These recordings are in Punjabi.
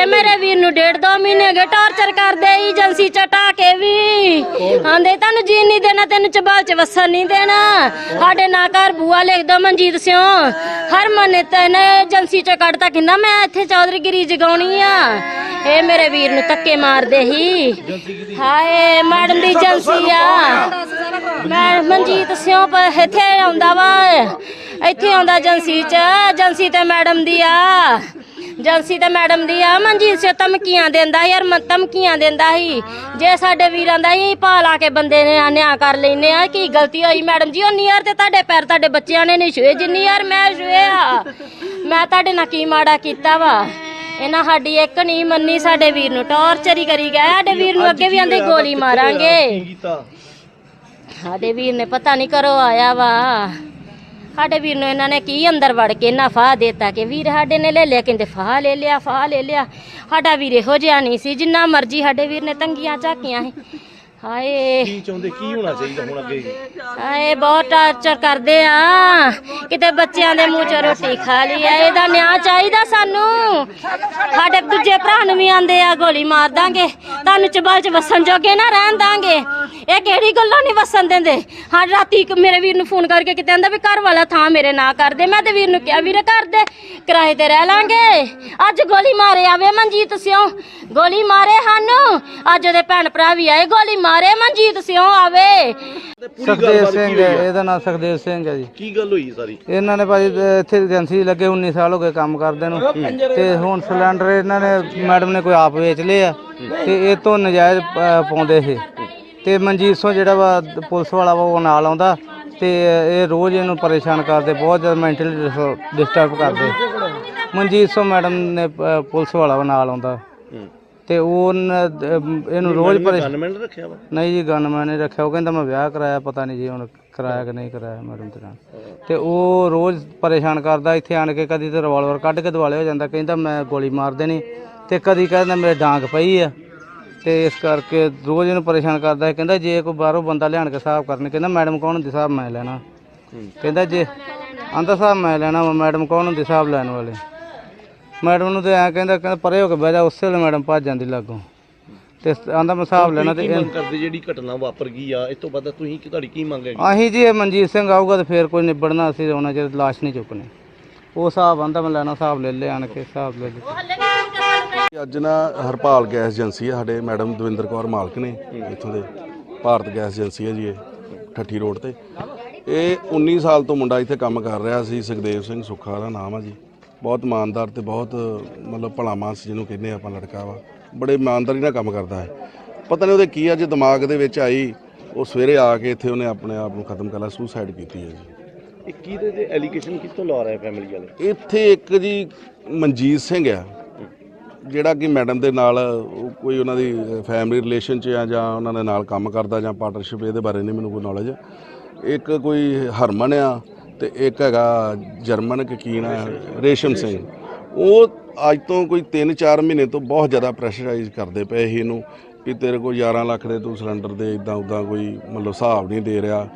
ਇਹ ਮੇਰੇ ਵੀਰ ਨੂੰ ਡੇਢ ਦੋ ਮਹੀਨੇ ਗਏ, ਟਾਰਚਰ ਕਰਦੇ ਏਜੰਸੀ ਚ ਟਾ ਕੇ ਵੀ। ਆਂਦੇ, ਤੁਹਾਨੂੰ ਜੀਣ ਨਹੀਂ ਦੇਣਾ, ਤੈਨੂੰ ਚਬਾਲ ਚ ਵਸਣ ਨਹੀਂ ਦੇਣਾ। ਸਾਡੇ ਨਾ ਘਰ ਬੂਆ ਲਿਖ ਦੋ, ਮਨਜੀਤ ਸਿਓ ਹਰ ਮਨੇ ਤੈਨੇ ਏਜੰਸੀ ਚ ਕੱਢਤਾ ਕਿੰਨਾ ਮੈਂ ਇੱਥੇ ਚੌਧਰੀਗਿਰੀ ਜਗਾਉਣੀ ਆ। ਇਹ ਮੇਰੇ ਵੀਰ ਨੂੰ ਧੱਕੇ ਮਾਰਦੇ ਹੀ। ਹਾਏ ਮੈਡਮ ਦੀ ਏਜੰਸੀ ਆ। ਮੈਂ ਮਨਜੀਤ ਸਿਓ ਪ- ਇੱਥੇ ਆਉਂਦਾ ਵਾ। ਇੱਥੇ ਆਉਂਦਾ ਏਜੰਸੀ ਚ ਏਜੰਸੀ ਤੇ ਮੈਡਮ ਦੀ ਆ। ਏਜੰਸੀ ਤੇ ਮੈਡਮ ਦੀ ਆ ਮਨਜੀਤ ਸਿਓ ਧਮਕੀਆਂ ਦਿੰਦਾ ਯਾਰ ਮ- ਧਮਕੀਆਂ ਦਿੰਦਾ ਸੀ। ਜੇ ਸਾਡੇ ਵੀਰਾਂ ਦਾ ਹੀ ਪਾ ਲਾ ਕੇ ਬੰਦੇ ਨੇ ਨਿਆਂ ਕਰ ਲੈਨੇ ਆ ਕੀ ਗਲਤੀ ਹੋਈ ਮੈਡਮ ਜੀ? ਉਨੀ ਯਾਰ ਤੇ ਤੁਹਾਡੇ ਪੈਰ ਤੁਹਾਡੇ ਬੱਚਿਆਂ ਨੇ ਨਹੀਂ ਛੂਏ ਜਿੰਨੀ ਯਾਰ ਮੈਂ ਛੂਏ ਆ। ਮੈਂ ਤੁਹਾਡੇ ਨਾਲ ਕੀ ਮਾੜਾ ਕੀਤਾ ਵਾ? ਇਹਨਾਂ ਸਾਡੀ ਇੱਕ ਨਹੀਂ ਮੰਨੀ ਸਾਡੇ ਵੀਰ ਨੂੰ ਟੌਰਚਰ ਹੀ ਕਰੀ ਗਿਆ ਸਾਡੇ ਵੀਰ ਨੂੰ ਅੱਗੇ ਵੀ ਆਂਦੇ ਗੋਲੀ ਮਾਰਾਂਗੇ। ਸਾਡੇ ਵੀਰ ਨੇ ਪਤਾ ਨਹੀਂ ਕਰੋ ਆਇਆ ਵਾ। ਸਾਡੇ ਵੀਰ ਨੂੰ ਇਹਨਾਂ ਨੇ ਕੀ ਅੰਦਰ ਵੜ ਕੇ ਨਾ ਫਾਹ ਦੇਤਾ ਕਿ ਵੀਰ ਸਾਡੇ ਨੇ ਲੈ ਲਿਆ ਕਹਿੰਦੇ ਫਾਹ ਲੈ ਲਿਆ ਫਾਹ ਲੈ ਲਿਆ। ਸਾਡਾ ਵੀਰ ਇਹੋ ਜਿਹਾ ਨਹੀਂ ਸੀ ਜਿੰਨਾ ਮਰਜ਼ੀ ਸਾਡੇ ਵੀਰ ਨੇ ਤੰਗੀਆਂ ਝਾਕੀਆਂ ਸੀ। ਹਾਏ। ਕੀ ਚਾਹੁੰਦੇ ਕੀ ਹੋਣਾ ਚਾਹੀਦਾ ਹੁਣ ਅੱਗੇ? ਹਾਏ ਬਹੁਤ ਟਾਰਚਰ ਕਰਦੇ ਆ। ਕਿਤੇ ਬੱਚਿਆਂ ਦੇ ਮੂੰਹ 'ਚ ਰੋਟੀ ਖਾ ਲਈ ਆ ਇਹਦਾ ਨਿਆਂ ਚਾਹੀਦਾ ਸਾਨੂੰ। ਸਾਡੇ ਦੂਜੇ ਭਰਾ ਨੂੰ ਵੀ ਆਂਦੇ ਆ ਗੋਲੀ ਮਾਰ ਦਾਂਗੇ। ਤੁਹਾਨੂੰ ਚਬਲ 'ਚ ਵਸਣ ਜੋਗੇ ਨਾ ਰਹਿਣ ਦਾਂਗੇ। ਇਹ ਕਿਹੜੀ ਗੱਲੋਂ ਨਹੀਂ ਵਸਣ ਦਿੰਦੇ? ਹਾਂ ਰਾਤੀ ਇੱਕ ਮੇਰੇ ਵੀਰ ਨੂੰ ਫੋਨ ਕਰਕੇ ਕਿਤੇ ਆਂਦਾ ਵੀ ਘਰ ਵਾਲਾ ਥਾਂ ਮੇਰੇ ਨਾਂ ਕਰ ਦੇ। ਮੈਂ ਤੇ ਵੀਰ ਨੂੰ ਕਿਹਾ ਵੀਰੇ ਕਰ ਦੇ ਕਿਰਾਏ ਤੇ ਰਹਿ ਲਾਂਗੇ। ਅੱਜ ਗੋਲੀ ਮਾਰੇ ਆਵੇ ਮਨਜੀਤ ਸਿਓ ਗੋਲੀ ਮਾਰੇ ਸਾਨੂੰ। ਅੱਜ ਉਹਦੇ ਭੈਣ ਭਰਾ ਵੀ ਆਏ ਗੋਲੀ ਮਾਰੇ ਮਨਜੀਤ ਸਿਓ ਆਵੇ। ਸੁਖਦੇਵ ਸਿੰਘ ਹੈ? ਇਹਦਾ ਨਾਮ ਸੁਖਦੇਵ ਸਿੰਘ ਹੈ ਜੀ। ਕੀ ਗੱਲ ਹੋਈ ਸਾਰੀ? ਇਹਨਾਂ ਨੇ ਭਾਜੀ ਅਹ ਇੱਥੇ ਏਜੰਸੀ ਲੱਗੇ 19 ਸਾਲ ਹੋ ਗਏ ਕੰਮ ਕਰਦੇ ਨੂੰ। ਤੇ ਹੁਣ ਸਿਲੰਡਰ ਇਹਨਾਂ ਨੇ ਮੈਡਮ ਨੇ ਕੋਈ ਆਪ ਵੇਚ ਲਏ ਆ ਤੇ ਇਹ ਤੋਂ ਨਜਾਇਜ਼ ਅਹ, ਪਾਉਂਦੇ ਸੀ। ਤੇ ਮਨਜੀਤ ਸਿੰਘ ਜਿਹੜਾ ਵਾ ਪੁਲਿਸ ਵਾਲਾ ਵਾ ਉਹ ਨਾਲ ਆਉਂਦਾ ਤੇ ਇਹ ਰੋਜ਼ ਇਹਨੂੰ ਪਰੇਸ਼ਾਨ ਕਰਦੇ ਬਹੁਤ ਜ਼ਿਆਦਾ ਮੈਂਟਲੀ ਡਿਸਟਰਬ ਕਰਦੇ। ਮਨਜੀਤ ਸਿੰਘ ਮੈਡਮ ਨੇ ਪੁਲਿਸ ਵਾਲਾ ਵਾ ਨਾਲ ਆਉਂਦਾ। ਤੇ ਉਹ ਨ- ਇਹਨੂੰ ਰੋਜ਼ ਪਰੇਸ਼ਾਨ ਗਨਮੈਨ ਰੱਖਿਆ ਵਾ? ਨਹੀਂ ਜੀ ਗਨਮੈਨ ਨੇ ਰੱਖਿਆ। ਉਹ ਕਹਿੰਦਾ ਮੈਂ ਵਿਆਹ ਕਰਾਇਆ ਪਤਾ ਨਹੀਂ ਜੀ ਹੁਣ ਕਰਾਇਆ ਕਿ ਨਹੀਂ ਕਰਾਇਆ ਮੈਡਮ ਦੇ ਨਾਲ। ਤੇ ਉਹ ਰੋਜ਼ ਪਰੇਸ਼ਾਨ ਕਰਦਾ ਇੱਥੇ ਆਣ ਕੇ ਕਦੀ ਤੇ ਰਿਵਾਲਵਰ ਕੱਢ ਕੇ ਦਿਵਾਲੇ ਹੋ ਜਾਂਦਾ ਕਹਿੰਦਾ ਮੈਂ ਗੋਲੀ ਮਾਰ ਦੇਣੀ ਤੇ ਕਦੀ ਕਹਿੰਦਾ ਮੇਰੇ ਡਾਂਗ ਪਈ ਆ। ਤੇ ਇਸ ਕਰਕੇ ਰੋਜ਼ ਇਹਨੂੰ ਪਰੇਸ਼ਾਨ ਕਰਦਾ ਹੈ। ਕਹਿੰਦਾ ਜੇ ਕੋਈ ਬਾਹਰੋਂ ਬੰਦਾ ਲਿਆਣ ਕੇ ਹਿਸਾਬ ਕਰਨ ਕਹਿੰਦਾ ਮੈਡਮ ਕੌਣ ਹੁੰਦੀ ਹਿਸਾਬ ਮੈਂ ਲੈਣਾ। ਕਹਿੰਦਾ ਜੇ ਆਂਦਾ ਹਿਸਾਬ ਮੈਂ ਲੈਣਾ ਵਾ, ਮੈਡਮ ਕੌਣ ਹੁੰਦੀ ਹਿਸਾਬ ਲੈਣ ਵਾਲੇ। ਮੈਡਮ ਨੂੰ ਤੇ ਐਂ ਕਹਿੰਦਾ ਕਹਿੰਦਾ ਪਰੇ ਹੋ ਕੇ ਬਹਿ ਜਾ ਉਸੇ ਵੇਲੇ ਮੈਡਮ ਭੱਜ ਜਾਂਦੀ ਲਾਗੋਂ। ਤੇ ਆਂਦਾ ਮੈਂ ਹਿਸਾਬ ਲੈਣਾ ਤੇ ਕੀ ਇਹ- ਕਰਦੇ ਜਿਹੜੀ ਘਟਨਾ ਵਾਪਰ ਗਈ ਆ ਇਸ ਤੋਂ ਬਾਅਦ ਤੁਸੀਂ ਕੀ ਤੁਹਾਡੀ ਕੀ ਮੰਗ ਹੈਗੀ? ਆਹੀ ਜੀ ਇਹ ਮਨਜੀਤ ਸਿੰਘ ਆਊਗਾ ਤੇ ਫੇਰ ਕੋਈ ਨਿਬੜਨਾ ਅਸੀਂ ਉਹਨਾਂ ਚਿਰ ਲਾਸ਼ ਨਹੀਂ ਚੁੱਕਣੀ। ਉਹ ਹਿਸਾਬ ਆਂਦਾ ਮੈਂ ਲੈਣਾ ਹਿਸਾਬ ਲੈ ਲਿਆ ਆਣ ਕੇ ਹਿਸਾਬ ਲੈ ਲਿਆ ਅੱਜ ਨਾ ਹਰਪਾਲ ਗੈਸ ਏਜੰਸੀ ਹੈ ਸਾਡੇ ਮੈਡਮ ਦਵਿੰਦਰ ਕੌਰ ਮਾਲਕ ਨੇ ਇੱਥੋਂ ਦੇ ਭਾਰਤ ਗੈਸ ਏਜੰਸੀ ਹੈ ਜੀ ਇਹ ਠੱਠੀ ਰੋਡ ਤੇ। ਇਹ 19 ਸਾਲ ਤੋਂ ਮੁੰਡਾ ਇੱਥੇ ਕੰਮ ਕਰ ਰਿਹਾ ਸੀ ਸੁਖਦੇਵ ਸਿੰਘ ਸੁੱਖਾ ਦਾ ਨਾਮ ਆ ਜੀ। ਬਹੁਤ ਇਮਾਨਦਾਰ ਤੇ ਬਹੁਤ ਮਤਲਬ ਭਲਾ ਮਾਨਸ ਜਿਹਨੂੰ ਕਹਿੰਦੇ ਆਪਾਂ ਲੜਕਾ ਵਾ। ਬੜੇ ਇਮਾਨਦਾਰੀ ਨਾਲ ਕੰਮ ਕਰਦਾ ਹੈ। ਪਤਾ ਨਹੀਂ ਉਹਦੇ ਕੀ ਅੱਜ ਦਿਮਾਗ ਦੇ ਵਿੱਚ ਆਈ ਉਹ ਸਵੇਰੇ ਆ ਕੇ ਇੱਥੇ ਉਹਨੇ ਆਪਣੇ ਆਪ ਨੂੰ ਖਤਮ ਕਰ ਲਿਆ ਸੁਸਾਈਡ ਕੀਤੀ ਹੈ ਜੀ। ਇਹ ਕਿਹਦੇ ਤੇ ਐਲੀਗੇਸ਼ਨ ਕਿੱਥੋਂ ਲਾ ਰਹੇ ਫੈਮਿਲੀ ਵਾਲੇ? ਇੱਥੇ ਇੱਕ ਜੀ ਮਨਜੀਤ ਸਿੰਘ ਆ। ਜਿਹੜਾ ਕਿ ਮੈਡਮ ਦੇ ਨਾਲ ਕੋਈ ਉਹਨਾਂ ਦੀ ਫੈਮਿਲੀ ਰਿਲੇਸ਼ਨ 'ਚ ਆ ਜਾਂ ਉਹਨਾਂ ਦੇ ਨਾਲ ਕੰਮ ਕਰਦਾ ਜਾਂ ਪਾਰਟਨਰਸ਼ਿਪ ਇਹਦੇ ਬਾਰੇ ਨਹੀਂ ਮੈਨੂੰ ਕੋਈ ਨੌਲੇਜ ਇੱਕ ਕੋਈ ਹਰਮਨ ਆ ਤੇ ਇੱਕ ਹੈਗਾ ਜਰਮਨ ਕਕੀਨ ਆ ਰੇਸ਼ਮ ਸਿੰਘ। ਉਹ ਅੱਜ ਤੋਂ ਕੋਈ 3-4 ਮਹੀਨੇ ਤੋਂ ਬਹੁਤ ਜ਼ਿਆਦਾ ਪ੍ਰੈਸ਼ਰਾਈਜ਼ ਕਰਦੇ ਪਏ ਸੀ ਇਹਨੂੰ ਕਿ ਤੇਰੇ ਕੋਲ 11 ਲੱਖ ਦੇ ਤੂੰ ਸਿਲੰਡਰ ਦੇ ਇਦਾਂ ਉਦਾਂ ਕੋਈ ਮਤਲਬ ਹਿਸਾਬ ਨਹੀਂ ਦੇ ਰਿਹਾ।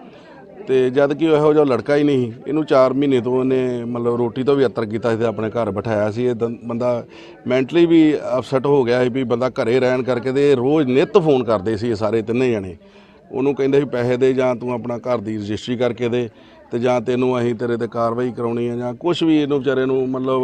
ਤੇ ਜਦ ਕਿ ਉਹ ਇਹੋ ਜਿਹਾ ਲੜਕਾ ਹੀ ਨਹੀਂ, ਇਹਨੂੰ 4 ਮਹੀਨੇ ਤੋਂ ਉਹਨੇ ਮਤਲਬ ਰੋਟੀ ਤੋਂ ਵੀ ਅਤਰ ਕੀਤਾ ਸੀ ਤੇ ਆਪਣੇ ਘਰ ਬਿਠਾਇਆ ਸੀ। ਇਹ ਦੰ- ਬੰਦਾ ਮੈਂਟਲੀ ਵੀ ਅਪਸੈਟ ਹੋ ਗਿਆ ਸੀ ਵੀ ਬੰਦਾ ਘਰੇ ਰਹਿਣ ਕਰਕੇ ਤੇ ਇਹ ਰੋਜ਼ ਨਿੱਤ ਫੋਨ ਕਰਦੇ ਸੀ ਇਹ ਸਾਰੇ ਤਿੰਨੇ ਜਣੇ। ਉਹਨੂੰ ਕਹਿੰਦੇ ਸੀ ਪੈਸੇ ਦੇ ਜਾਂ ਤੂੰ ਆਪਣਾ ਘਰ ਦੀ ਰਜਿਸਟਰੀ ਕਰਕੇ ਦੇ ਤੇ ਜਾਂ ਤੈਨੂੰ ਅਸੀਂ ਤੇਰੇ ਤੇ ਕਾਰਵਾਈ ਕਰਾਉਣੀ ਹੈ ਜਾਂ ਕੁਝ ਵੀ ਇਹਨੂੰ ਵਿਚਾਰੇ ਨੂੰ ਮਤਲਬ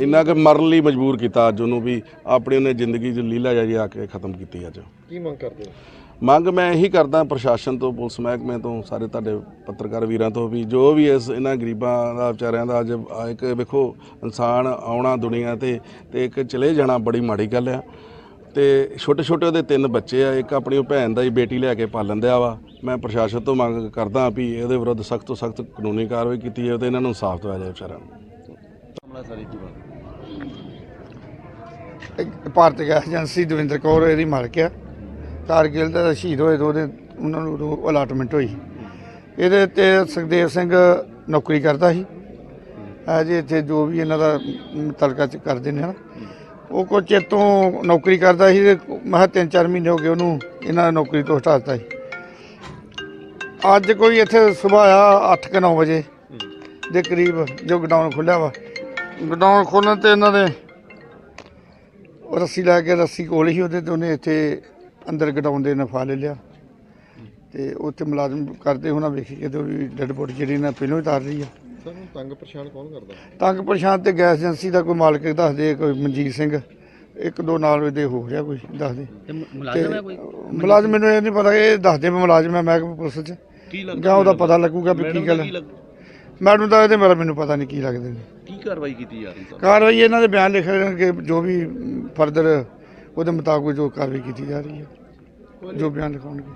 ਇੰਨਾ ਕਿ ਮਰਨ ਲਈ ਮਜਬੂਰ ਕੀਤਾ ਅੱਜ ਉਹਨੂੰ ਵੀ ਆਪਣੀ ਉਹਨੇ ਜ਼ਿੰਦਗੀ 'ਚ ਲੀਲਾ ਜੀ ਆ ਕੇ ਖਤਮ ਕੀਤੀ ਅੱਜ। ਕੀ ਮੰਗ ਕਰਦੇ ਹੋ? ਮੰਗ ਮੈਂ ਇਹੀ ਕਰਦਾ ਪ੍ਰਸ਼ਾਸਨ ਤੋਂ, ਪੁਲਿਸ ਮਹਿਕਮੇ ਤੋਂ, ਸਾਰੇ ਤੁਹਾਡੇ ਪੱਤਰਕਾਰ ਵੀਰਾਂ ਤੋਂ ਵੀ, ਜੋ ਵੀ ਇਸ ਇਹਨਾਂ ਗਰੀਬਾਂ ਦਾ, ਵਿਚਾਰਿਆਂ ਦਾ ਅੱਜ ਇੱਕ ਵੇਖੋ ਇਨਸਾਨ ਆਉਣਾ ਦੁਨੀਆ ਤੇ ਤੇ ਇੱਕ ਚਲੇ ਜਾਣਾ ਬੜੀ ਮਾੜੀ ਗੱਲ ਆ। ਤੇ ਛੋਟੇ ਛੋਟੇ ਉਹਦੇ ਤਿੰਨ ਬੱਚੇ ਆ, ਇੱਕ ਆਪਣੀ ਭੈਣ ਦਾ ਹੀ ਬੇਟੀ ਲੈ ਕੇ ਪਾਲਣ ਦਿਆ ਵਾ। ਮੈਂ ਪ੍ਰਸ਼ਾਸਨ ਤੋਂ ਮੰਗ ਕਰਦਾ ਵੀ ਇਹਦੇ ਵਿਰੁੱਧ ਸਖਤ ਤੋਂ ਸਖਤ ਕਾਨੂੰਨੀ ਕਾਰਵਾਈ ਕੀਤੀ ਜਾਵੇ ਤੇ ਇਹਨਾਂ ਨੂੰ ਇਨਸਾਫ ਦਿਵਾਇਆ ਜਾਵੇ ਵਿਚਾਰਿਆਂ ਨੂੰ। ਮਾਮਲਾ ਭਾਰਤ ਗੈਸ ਏਜੰਸੀ ਦਵਿੰਦਰ ਕੌਰ, ਇਹਦੀ ਮਾਲਕ ਆ। ਕਾਰਗਿਲ ਦਾ ਸ਼ਹੀਦ ਹੋਏ ਤੋਂ ਉਹਦੇ ਉਹਨਾਂ ਨੂੰ ਅਲਾਟਮੈਂਟ ਹੋਈ। ਇਹਦੇ ਤੇ ਸੁਖਦੇਵ ਸਿੰਘ ਨੌਕਰੀ ਕਰਦਾ ਸੀ। ਅਜੇ ਇੱਥੇ ਜੋ ਵੀ ਇਹਨਾਂ ਦਾ ਤਲਕਾ ਚ ਕਰਦੇ ਨੇ ਨਾ ਉਹ ਕੁਝ ਚਿਰ ਤੋਂ ਨੌਕਰੀ ਕਰਦਾ ਸੀ ਤੇ ਮੈਂ ਕਿਹਾ ਤਿੰਨ ਚਾਰ ਮਹੀਨੇ ਹੋ ਗਏ ਉਹਨੂੰ ਇਹਨਾਂ ਨੌਕਰੀ ਤੋਂ ਹਟਾ ਦਿੱਤਾ ਸੀ। ਅੱਜ ਕੋਈ ਇੱਥੇ ਸਵੇਰ ਆ 8 ਕਿ 9 ਵਜੇ ਦੇ ਕਰੀਬ ਜੋ ਗਡਾਊਨ ਖੁੱਲਿਆ ਵਾ। ਗਡਾਊਨ ਖੋਲ੍ਹਣ ਤੇ ਇਹਨਾਂ ਦੇ ਰੱਸੀ ਲੈ ਕੇ ਰੱਸੀ ਕੋਲ ਹੀ ਉਹਦੇ ਤੇ ਉਹਨੇ ਇੱਥੇ ਅੰਦਰ ਗਡਾਉਣ ਦੇ ਨਾਲ ਫਾ ਲੈ ਲਿਆ। ਤੇ ਉੱਥੇ ਮੁਲਾਜ਼ਮ ਕਰਦੇ ਹੋਣਾ ਵੇਖੀ ਕਿ ਤੇ ਵੀ ਡੈਡ ਬੋਡੀ ਜਿਹੜੀ ਨਾ ਪਹਿਲਾਂ ਹੀ ਤਾਰ ਲਈ ਆ। ਸਰ ਨੂੰ ਤੰਗ ਪਰੇਸ਼ਾਨ ਕੌਣ ਕਰਦਾ? ਤੰਗ ਪਰੇਸ਼ਾਨ ਤੇ ਗੈਸ ਏਜੰਸੀ ਦਾ ਕੋਈ ਮਾਲਕ ਦੱਸਦੇ ਕੋਈ ਮਨਜੀਤ ਸਿੰਘ। ਇੱਕ ਦੋ ਨਾਲ ਉਹਦੇ ਹੋ ਰਿਹਾ ਕੋਈ ਦੱਸਦੇ। ਤੇ ਮੁਲਾਜ਼ਮ ਹੈ ਕੋਈ? ਮੁਲਾਜ਼ਮ ਮੈਨੂੰ ਇਹ ਨਹੀਂ ਪਤਾ ਇਹ ਦੱਸਦੇ ਵੀ ਮੁਲਾਜ਼ਮ ਹੈ ਮਹਿਕਮਾ ਪੁਲਿਸ ਚ। ਕੀ ਲੱਗਦਾ ਜਾਂ ਉਹਦਾ ਪਤਾ ਲੱਗੂਗਾ ਵੀ ਮੈਡਮ ਕੀ ਦਾ ਗੱਲ ਕੀ ਲੱਗ- ਮੈਨੂੰ ਤਾਂ ਇਹਦੇ ਮੇਰਾ ਮੈਨੂੰ ਪਤਾ ਨਹੀਂ ਕੀ ਲੱਗਦੇ ਨੇ। ਕੀ ਕਾਰਵਾਈ ਕੀਤੀ ਜਾ ਰਹੀ ਸਰ? ਕਾਰਵਾਈ ਇਹਨਾਂ ਦੇ ਬਿਆਨ ਲਿਖੇ ਜਾਣਗੇ ਜੋ ਵੀ ਫਰਦਰ ਉਹਦੇ ਮੁਤਾਬਕ ਜੋ ਕਾਰਵਾਈ ਕੀਤੀ ਜਾ ਰਹੀ ਹੈ ਜੋ ਬਿਆਨ ਲਿਖਾਉਣਗੇ।